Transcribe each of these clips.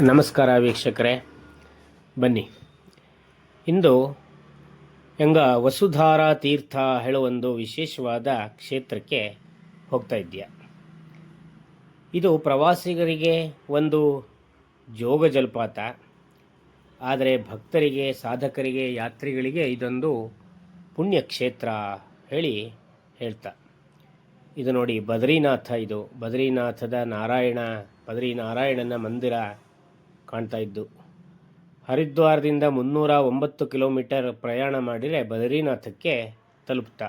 ನಮಸ್ಕಾರ ವೀಕ್ಷಕರೇ. ಬನ್ನಿ. ಇಂದು ಹೆಂಗ ವಸುಧಾರ ತೀರ್ಥ ಹೇಳೋ ಒಂದು ವಿಶೇಷವಾದ ಕ್ಷೇತ್ರಕ್ಕೆ ಹೋಗ್ತಾ ಇದ್ದೀಯ. ಇದು ಪ್ರವಾಸಿಗರಿಗೆ ಒಂದು ಜೋಗ ಜಲಪಾತ. ಆದರೆ ಭಕ್ತರಿಗೆ, ಸಾಧಕರಿಗೆ, ಯಾತ್ರಿಗಳಿಗೆ ಇದೊಂದು ಪುಣ್ಯ ಕ್ಷೇತ್ರ ಹೇಳಿ ಹೇಳ್ತಾ. ಇದು ನೋಡಿ ಬದ್ರಿನಾಥ ಇದು. ಬದ್ರಿನಾಥದ ನಾರಾಯಣ ಬದ್ರಿ ನಾರಾಯಣನ ಮಂದಿರ ಕಾಣ್ತಾ ಇದ್ದು. ಹರಿದ್ವಾರದಿಂದ ಮುನ್ನೂರ ಒಂಬತ್ತು ಕಿಲೋಮೀಟರ್ ಪ್ರಯಾಣ ಮಾಡಿದರೆ ಬದ್ರಿನಾಥಕ್ಕೆ ತಲುಪ್ತಾ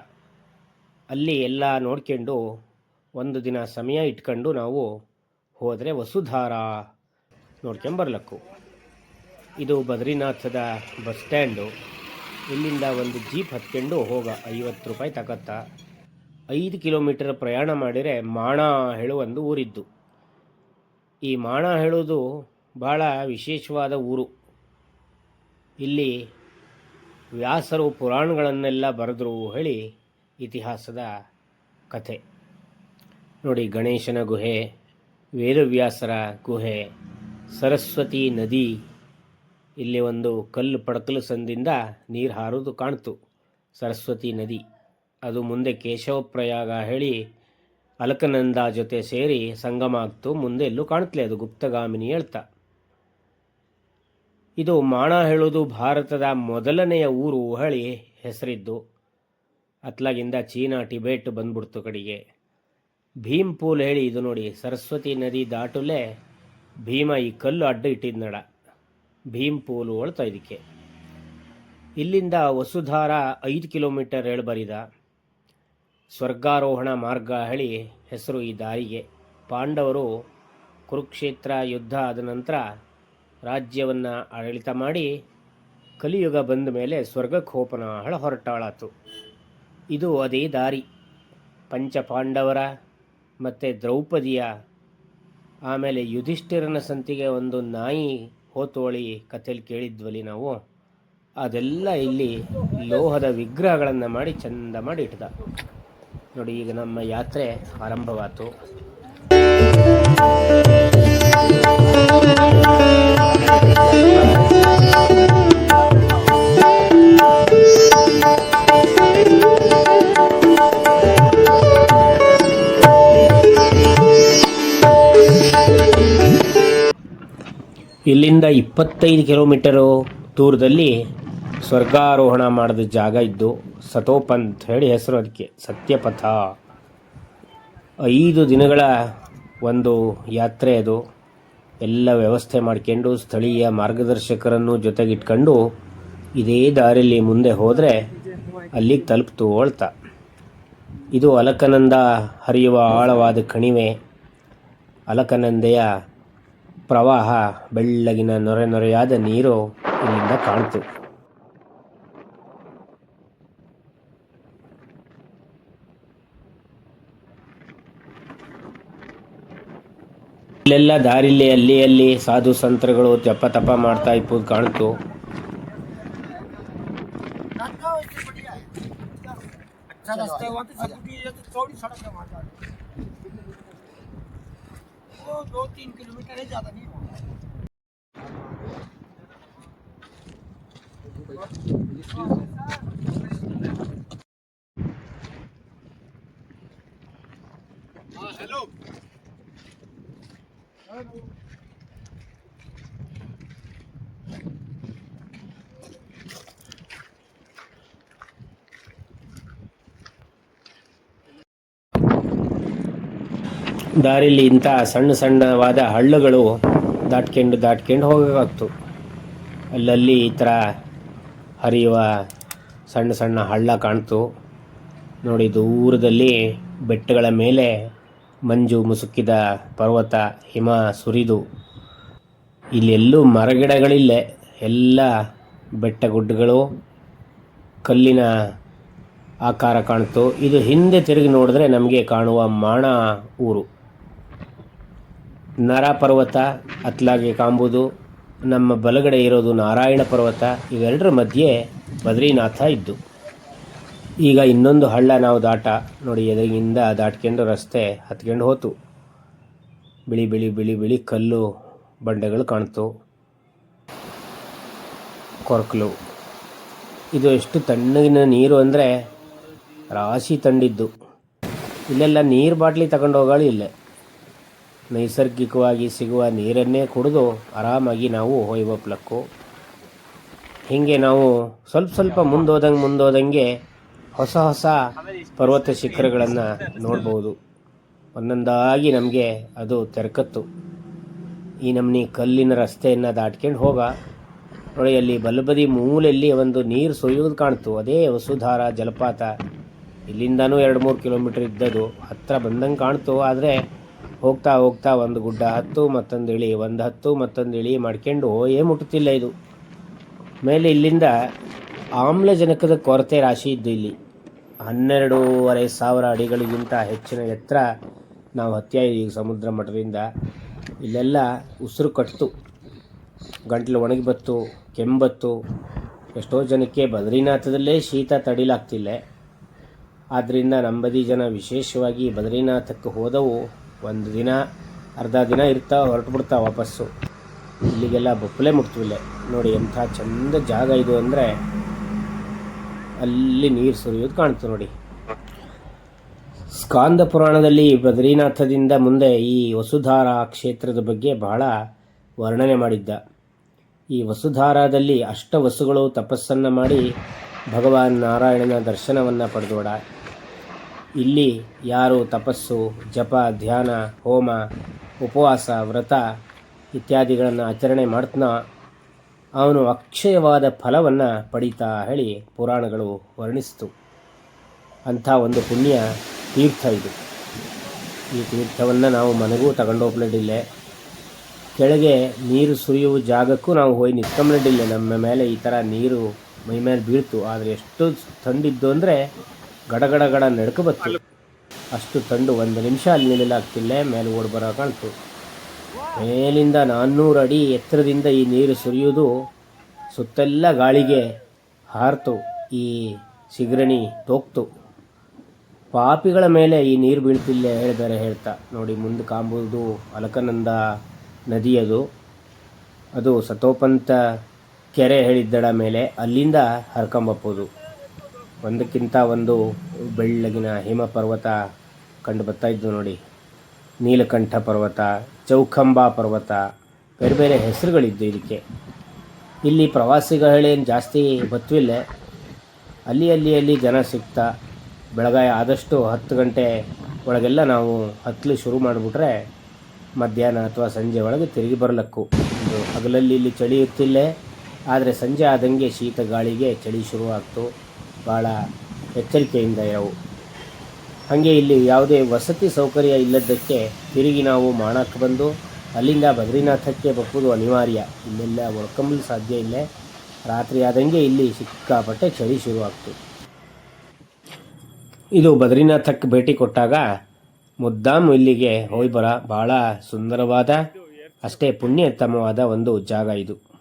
ಅಲ್ಲಿ ಎಲ್ಲ ನೋಡ್ಕೊಂಡು ಒಂದು ದಿನ ಸಮಯ ಇಟ್ಕೊಂಡು ನಾವು ಹೋದರೆ ವಸುಧಾರ ನೋಡ್ಕೊಂಬರ್ಲಕ್ಕು. ಇದು ಬದ್ರಿನಾಥದ ಬಸ್ ಸ್ಟ್ಯಾಂಡು. ಇಲ್ಲಿಂದ ಒಂದು ಜೀಪ್ ಹತ್ಕೊಂಡು ಹೋಗ ಐವತ್ತು ರೂಪಾಯಿ ತಗತ್ತ ಐದು ಕಿಲೋಮೀಟರ್ ಪ್ರಯಾಣ ಮಾಡಿದರೆ ಮಾಣ ಹೇಳು ಒಂದು ಊರಿದ್ದು. ಈ ಮಾಣ ಹೇಳೋದು ಭಾಳ ವಿಶೇಷವಾದ ಊರು. ಇಲ್ಲಿ ವ್ಯಾಸರು ಪುರಾಣಗಳನ್ನೆಲ್ಲ ಬರೆದ್ರು ಹೇಳಿ ಇತಿಹಾಸದ ಕಥೆ. ನೋಡಿ ಗಣೇಶನ ಗುಹೆ, ವೇದವ್ಯಾಸರ ಗುಹೆ, ಸರಸ್ವತಿ ನದಿ, ಇಲ್ಲಿ ಒಂದು ಕಲ್ಲು ಪಡಕಲು ಸಂದಿಂದ ನೀರು ಹಾರೋದು ಕಾಣ್ತು. ಸರಸ್ವತಿ ನದಿ, ಅದು ಮುಂದೆ ಕೇಶವಪ್ರಯಾಗ ಹೇಳಿ ಅಲಕನಂದ ಜೊತೆ ಸೇರಿ ಸಂಗಮ ಆಗ್ತು, ಮುಂದೆ ಎಲ್ಲೂ ಕಾಣ್ತಲೇ ಅದು ಗುಪ್ತಗಾಮಿನಿ ಹೇಳ್ತಾ. ಇದು ಮಾಣ ಹೇಳೋದು ಭಾರತದ ಮೊದಲನೆಯ ಊರು ಹೊಳಿ ಹೆಸರಿದ್ದು. ಅತ್ಲಾಗಿಂದ ಚೀನಾ, ಟಿಬೆಟ್ ಬಂದ್ಬಿಡ್ತು ಕಡೆಗೆ. ಭೀಮ್ ಪೂಲ್ ಹೇಳಿ ಇದು ನೋಡಿ, ಸರಸ್ವತಿ ನದಿ ದಾಟುಲೆ ಭೀಮ ಈ ಕಲ್ಲು ಅಡ್ಡ ಇಟ್ಟಿದ್ನಡ ಭೀಮ್ ಪೂಲು ಹೊಳ್ತಾ ಇದಕ್ಕೆ ಇಲ್ಲಿಂದ ವಸುಧಾರ ಐದು ಕಿಲೋಮೀಟರ್ ಹೇಳಿ ಬರಿದ ಸ್ವರ್ಗಾರೋಹಣ ಮಾರ್ಗ ಹೇಳಿ ಹೆಸರು ಈ ದಾರಿಗೆ. ಪಾಂಡವರು ಕುರುಕ್ಷೇತ್ರ, ಯುದ್ಧ ಆದ ನಂತರ ರಾಜ್ಯವನ್ನು ಆಡಳಿತ ಮಾಡಿ ಕಲಿಯುಗ ಬಂದ ಮೇಲೆ ಸ್ವರ್ಗಕ್ಕೆ ಹೋಪನ ಹಳ ಹೊರಟಾಳಾತು. ಇದು ಅದೇ ದಾರಿ. ಪಂಚಪಾಂಡವರ ಮತ್ತು ದ್ರೌಪದಿಯ ಆಮೇಲೆ ಯುಧಿಷ್ಠಿರನ ಸಂತಿಗೆ ಒಂದು ನಾಯಿ ಹೋತೋಳಿ ಕಥೆಯಲ್ಲಿ ಕೇಳಿದ್ವಲ್ಲಿ ನಾವು. ಅದೆಲ್ಲ ಇಲ್ಲಿ ಲೋಹದ ವಿಗ್ರಹಗಳನ್ನು ಮಾಡಿ ಚಂದ ಮಾಡಿ ಇಟ್ಟ ನೋಡಿ ಈಗ ನಮ್ಮ ಯಾತ್ರೆ ಆರಂಭವಾಯಿತು ಇಲ್ಲಿಂದ ಇಪ್ಪತ್ತೈದು ಕಿಲೋಮೀಟರು ದೂರದಲ್ಲಿ ಸ್ವರ್ಗಾರೋಹಣ ಮಾಡಿದ ಜಾಗ ಇದ್ದು ಸತೋಪಂತ್ ಹೇಳಿ ಹೆಸರು ಅದಕ್ಕೆ, ಸತ್ಯಪಥ. ಐದು ದಿನಗಳ ಒಂದು ಯಾತ್ರೆ ಅದು. ಎಲ್ಲ ವ್ಯವಸ್ಥೆ ಮಾಡ್ಕೊಂಡು ಸ್ಥಳೀಯ ಮಾರ್ಗದರ್ಶಕರನ್ನು ಜೊತೆಗಿಟ್ಕೊಂಡು ಇದೇ ದಾರಿಯಲ್ಲಿ ಮುಂದೆ ಹೋದರೆ ಅಲ್ಲಿಗೆ ತಲುಪ್ತು ಹೋಳ್ತ. ಇದು ಅಲಕನಂದ ಹರಿಯುವ ಆಳವಾದ ಕಣಿವೆ. ಅಲಕನಂದೆಯ ಪ್ರವಾಹ ಬೆಳ್ಳಗಿನ ನೊರೆ ನೊರೆಯಾದ ನೀರು ಇಲ್ಲಿಂದ ಕಾಣ್ತು. ಇಲ್ಲೆಲ್ಲ ದಾರಿಲಿ, ಅಲ್ಲಿ ಅಲ್ಲಿ ಸಾಧು ಸಂತರುಗಳು ತೆಪ್ಪ ತಪ್ಪ ಮಾಡ್ತಾ ಇಪ್ಪುದು ಕಾಣ್ತು. ಸಡಕ್ಕೆ वो दो तीन किलोमीटर है ज़्यादा नहीं होगा। ದಾರಿಲಿ ಇಂಥ ಸಣ್ಣ ಸಣ್ಣವಾದ ಹಳ್ಳಗಳು ದಾಟ್ಕೊಂಡು ದಾಟ್ಕೊಂಡು ಹೋಗೋಕ್ಕಾಗ್ತು. ಅಲ್ಲಲ್ಲಿ ಈ ಥರ ಹರಿಯುವ ಸಣ್ಣ ಸಣ್ಣ ಹಳ್ಳ ಕಾಣ್ತು. ನೋಡಿ, ದೂರದಲ್ಲಿ ಬೆಟ್ಟಗಳ ಮೇಲೆ ಮಂಜು ಮುಸುಕಿದ ಪರ್ವತ ಹಿಮ ಸುರಿದು. ಇಲ್ಲೆಲ್ಲೂ ಮರಗಿಡಗಳಿಲ್ಲ, ಎಲ್ಲ ಬೆಟ್ಟ ಗುಡ್ಡಗಳು ಕಲ್ಲಿನ ಆಕಾರ ಕಾಣ್ತು. ಇದು ಹಿಂದೆ ತಿರುಗಿ ನೋಡಿದ್ರೆ ನಮಗೆ ಕಾಣುವ ಮಾಣ ಊರು. ನರ ಪರ್ವತ, ಅತ್ಲಾಗೆ ಕಾಂಬುದು, ನಮ್ಮ ಬಲಗಡೆ ಇರೋದು ನಾರಾಯಣ ಪರ್ವತ, ಇವೆರಡರ ಮಧ್ಯೆ ಬದ್ರಿನಾಥ ಇದ್ದು. ಈಗ ಇನ್ನೊಂದು ಹಳ್ಳ ನಾವು ದಾಟ, ನೋಡಿ ಎದುರಿಗಿಂದ ದಾಟ್ಕೊಂಡು ರಸ್ತೆ ಹತ್ಕೊಂಡು ಹೋತು. ಬಿಳಿ ಬಿಳಿ ಬಿಳಿ ಬಿಳಿ ಕಲ್ಲು, ಬಂಡೆಗಳು ಕಾಣ್ತು. ಕೊರಕಲು. ಇದು ಎಷ್ಟು ತಣ್ಣಗಿನ ನೀರು ಅಂದರೆ ರಾಶಿ ತಂಡಿದ್ದು. ಇಲ್ಲೆಲ್ಲ ನೀರು ಬಾಟ್ಲಿ ತಗೊಂಡು ಹೋಗೋಳು ಇಲ್ಲೇ. ನೈಸರ್ಗಿಕವಾಗಿ ಸಿಗುವ ನೀರನ್ನೇ ಕುಡಿದು ಆರಾಮಾಗಿ ನಾವು ಹೊಯ್ಬಪ್ಲಕ್ಕು ಹೀಗೆ ನಾವು ಸ್ವಲ್ಪ ಸ್ವಲ್ಪ ಮುಂದೋದಂಗೆ ಮುಂದೋದಂಗೆ ಹೊಸ ಹೊಸ ಪರ್ವತ ಶಿಖರಗಳನ್ನು ನೋಡ್ಬೋದು. ಒಂದೊಂದಾಗಿ ನಮಗೆ ಅದು ತೆರಕತ್ತು. ಈ ನಮ್ಮನಿ ಕಲ್ಲಿನ ರಸ್ತೆಯನ್ನು ದಾಟ್ಕೊಂಡು ಹೋಗ. ನೋಡಿ, ಅಲ್ಲಿ ಬಲಬದಿ ಮೂಲೆಯಲ್ಲಿ ಒಂದು ನೀರು ಸುರಿಯೋದು ಕಾಣ್ತು. ಅದೇ ವಸುಧಾರ ಜಲಪಾತ. ಇಲ್ಲಿಂದನೂ ಎರಡು ಮೂರು ಕಿಲೋಮೀಟ್ರ್ ಇದ್ದದು ಹತ್ತಿರ ಬಂದಂಗೆ ಕಾಣ್ತು. ಆದರೆ ಹೋಗ್ತಾ ಹೋಗ್ತಾ ಒಂದು ಗುಡ್ಡ ಹತ್ತು ಮತ್ತೊಂದು ಇಳಿ ಒಂದು ಹತ್ತು ಮತ್ತೊಂದು ಇಳಿ ಮಾಡ್ಕೊಂಡು ಏ ಮುಟ್ಟುತ್ತಿಲ್ಲ ಇದು. ಮೇಲೆ ಇಲ್ಲಿಂದ ಆಮ್ಲಜನಕದ ಕೊರತೆ ರಾಶಿ ಇದ್ದು ಇಲ್ಲಿ. ಹನ್ನೆರಡೂವರೆ ಸಾವಿರ ಅಡಿಗಳಿಗಿಂತ ಹೆಚ್ಚಿನ ಎತ್ತರ ನಾವು ಹತ್ಯ ಈಗ ಸಮುದ್ರ ಮಠದಿಂದ ಇಲ್ಲೆಲ್ಲ ಉಸಿರು ಕಟ್ತು. ಗಂಟ್ಲು ಒಣಗಿ ಬತ್ತು, ಕೆಂಬತ್ತು, ಎಷ್ಟೋ ಜನಕ್ಕೆ ಬದ್ರಿನಾಥದಲ್ಲೇ ಶೀತ ತಡಿಲಾಗ್ತಿಲ್ಲ. ಆದ್ದರಿಂದ ನಂಬದಿ ಜನ ವಿಶೇಷವಾಗಿ ಬದ್ರಿನಾಥಕ್ಕೆ ಹೋದವು. ಒಂದು ದಿನ, ಅರ್ಧ ದಿನ ಇರ್ತಾ ಹೊರಟು ಬಿಡ್ತಾ ವಾಪಸ್ಸು. ಇಲ್ಲಿಗೆಲ್ಲ ಬೊಪ್ಪಲೆ ಮುಟ್ತಿಲ್ಲೆ ನೋಡಿ ಎಂಥ ಚಂದ ಜಾಗ ಇದು ಅಂದರೆ ಅಲ್ಲಿ ನೀರು ಸುರಿಯೋದು ಕಾಣ್ತು ನೋಡಿ. ಸ್ಕಾಂದ ಪುರಾಣದಲ್ಲಿ ಬದ್ರಿನಾಥದಿಂದ ಮುಂದೆ ಈ ವಸುಧಾರ ಕ್ಷೇತ್ರದ ಬಗ್ಗೆ ಬಹಳ ವರ್ಣನೆ ಮಾಡಿದ್ದ. ಈ ವಸುಧಾರದಲ್ಲಿ ಅಷ್ಟವಸುಗಳು ತಪಸ್ಸನ್ನು ಮಾಡಿ ಭಗವಾನ್ ನಾರಾಯಣನ ದರ್ಶನವನ್ನು ಪಡೆದೋಡ. ಇಲ್ಲಿ ಯಾರು ತಪಸ್ಸು, ಜಪ, ಧ್ಯಾನ, ಹೋಮ, ಉಪವಾಸ, ವ್ರತ ಇತ್ಯಾದಿಗಳನ್ನು ಆಚರಣೆ ಮಾಡ್ತಾನ, ಅವನು ಅಕ್ಷಯವಾದ ಫಲವನ್ನು ಪಡೀತಾ ಹೇಳಿ ಪುರಾಣಗಳು ವರ್ಣಿಸ್ತು. ಅಂಥ ಒಂದು ಪುಣ್ಯ ತೀರ್ಥ ಇದು. ಈ ತೀರ್ಥವನ್ನು ನಾವು ಮನೆಗೂ ತಗೊಂಡೋಗ್ಲಡಿಲ್ಲ ಕೆಳಗೆ ನೀರು ಸುರಿಯುವ ಜಾಗಕ್ಕೂ ನಾವು ಹೋಗಿ ನಿಂತ್ಕೊಂಬ್ಲಡಿಲ್ಲ ನಮ್ಮ ಮೇಲೆ ಈ ಥರ ನೀರು ಮೈ ಮೇಲೆ ಬೀಳ್ತು. ಆದರೆ ಎಷ್ಟು ತಂಡಿದ್ದು ಅಂದರೆ ಗಡಗಡ ಗಡ ನಡ್ಕ ಬತ್ತು. ಅಷ್ಟು ತಂಡು ಒಂದು ನಿಮಿಷ ಅಲ್ಲಿ ನಿಲ್ಲಲಾಗ್ತಿಲ್ಲ, ಮೇಲೆ ಓಡ್ ಬರೋ ಕಾಣ್ತು. ಮೇಲಿಂದ ನಾನ್ನೂರು ಅಡಿ ಎತ್ತರದಿಂದ ಈ ನೀರು ಸುರಿಯುವುದು ಸುತ್ತೆಲ್ಲ ಗಾಳಿಗೆ ಹಾರ್ತು, ಈ ಸಿಗರಣಿ ತೋಕ್ತು. ಪಾಪಿಗಳ ಮೇಲೆ ಈ ನೀರು ಬೀಳ್ತಿಲ್ಲ ಹೇಳಿದರೆ ಹೇಳ್ತಾ. ನೋಡಿ, ಮುಂದೆ ಕಾಂಬುದು ಅಲಕನಂದ ನದಿ ಅದು ಅದು ಸತೋಪಂತ ಕೆರೆ ಹೇಳಿದ್ದಡ ಮೇಲೆ ಅಲ್ಲಿಂದ ಹರ್ಕೊಂಬಪ್ಪೋದು. ಒಂದಕ್ಕಿಂತ ಒಂದು ಬೆಳ್ಳಗಿನ ಹಿಮ ಪರ್ವತ ಕಂಡು ಬರ್ತಾ ಇದ್ದು ನೋಡಿ. ನೀಲಕಂಠ ಪರ್ವತ, ಚೌಖಂಬ ಪರ್ವತ, ಬೇರೆ ಬೇರೆ ಹೆಸರುಗಳಿದ್ದು ಇದಕ್ಕೆ ಇಲ್ಲಿ ಪ್ರವಾಸಿಗಳೇನು ಜಾಸ್ತಿ ಬತ್ವಿಲ್ಲ ಅಲ್ಲಿ ಅಲ್ಲಿ ಅಲ್ಲಿ ಜನ ಸಿಗ್ತಾ ಬೆಳಗಾಯ ಆದಷ್ಟು ಹತ್ತು ಗಂಟೆ ಒಳಗೆಲ್ಲ ನಾವು ಹತ್ತಲು ಶುರು ಮಾಡಿಬಿಟ್ರೆ ಮಧ್ಯಾಹ್ನ ಅಥವಾ ಸಂಜೆ ಒಳಗೆ ತಿರುಗಿ ಬರಲಕ್ಕು. ಹಗಲಲ್ಲಿ ಇಲ್ಲಿ ಚಳಿ ಇರ್ತಿಲ್ಲ. ಆದರೆ ಸಂಜೆ ಆದಂಗೆ ಶೀತ ಗಾಳಿಗೆ ಚಳಿ ಶುರುವಾಗ್ತು. ಭಾಳ ಎಚ್ಚರಿಕೆಯಿಂದ ಇರವು ಹಾಗೆ ಇಲ್ಲಿ ಯಾವುದೇ ವಸತಿ ಸೌಕರ್ಯ ಇಲ್ಲದ್ದಕ್ಕೆ ತಿರುಗಿ ನಾವು ಮಾಣಕ್ಕೆ ಬಂದು, ಅಲ್ಲಿಂದ ಬದ್ರಿನಾಥಕ್ಕೆ ಬಪ್ಪುದು ಅನಿವಾರ್ಯ. ಇಲ್ಲೆಲ್ಲ ಉಳ್ಕೊಂಬಲು ಸಾಧ್ಯ ಇಲ್ಲ. ರಾತ್ರಿ ಆದಂಗೆ ಇಲ್ಲಿ ಸಿಕ್ಕಾಪಟ್ಟೆ ಚಳಿ ಶುರುವಾಗ್ತು. ಇದು ಬದ್ರಿನಾಥಕ್ಕೆ ಭೇಟಿ ಕೊಟ್ಟಾಗ ಮುದ್ದಾಮ್ ಇಲ್ಲಿಗೆ ಹೋಗಿ ಬರ. ಭಾಳ ಸುಂದರವಾದ, ಅಷ್ಟೇ ಪುಣ್ಯೋತ್ತಮವಾದ ಒಂದು ಜಾಗ ಇದು.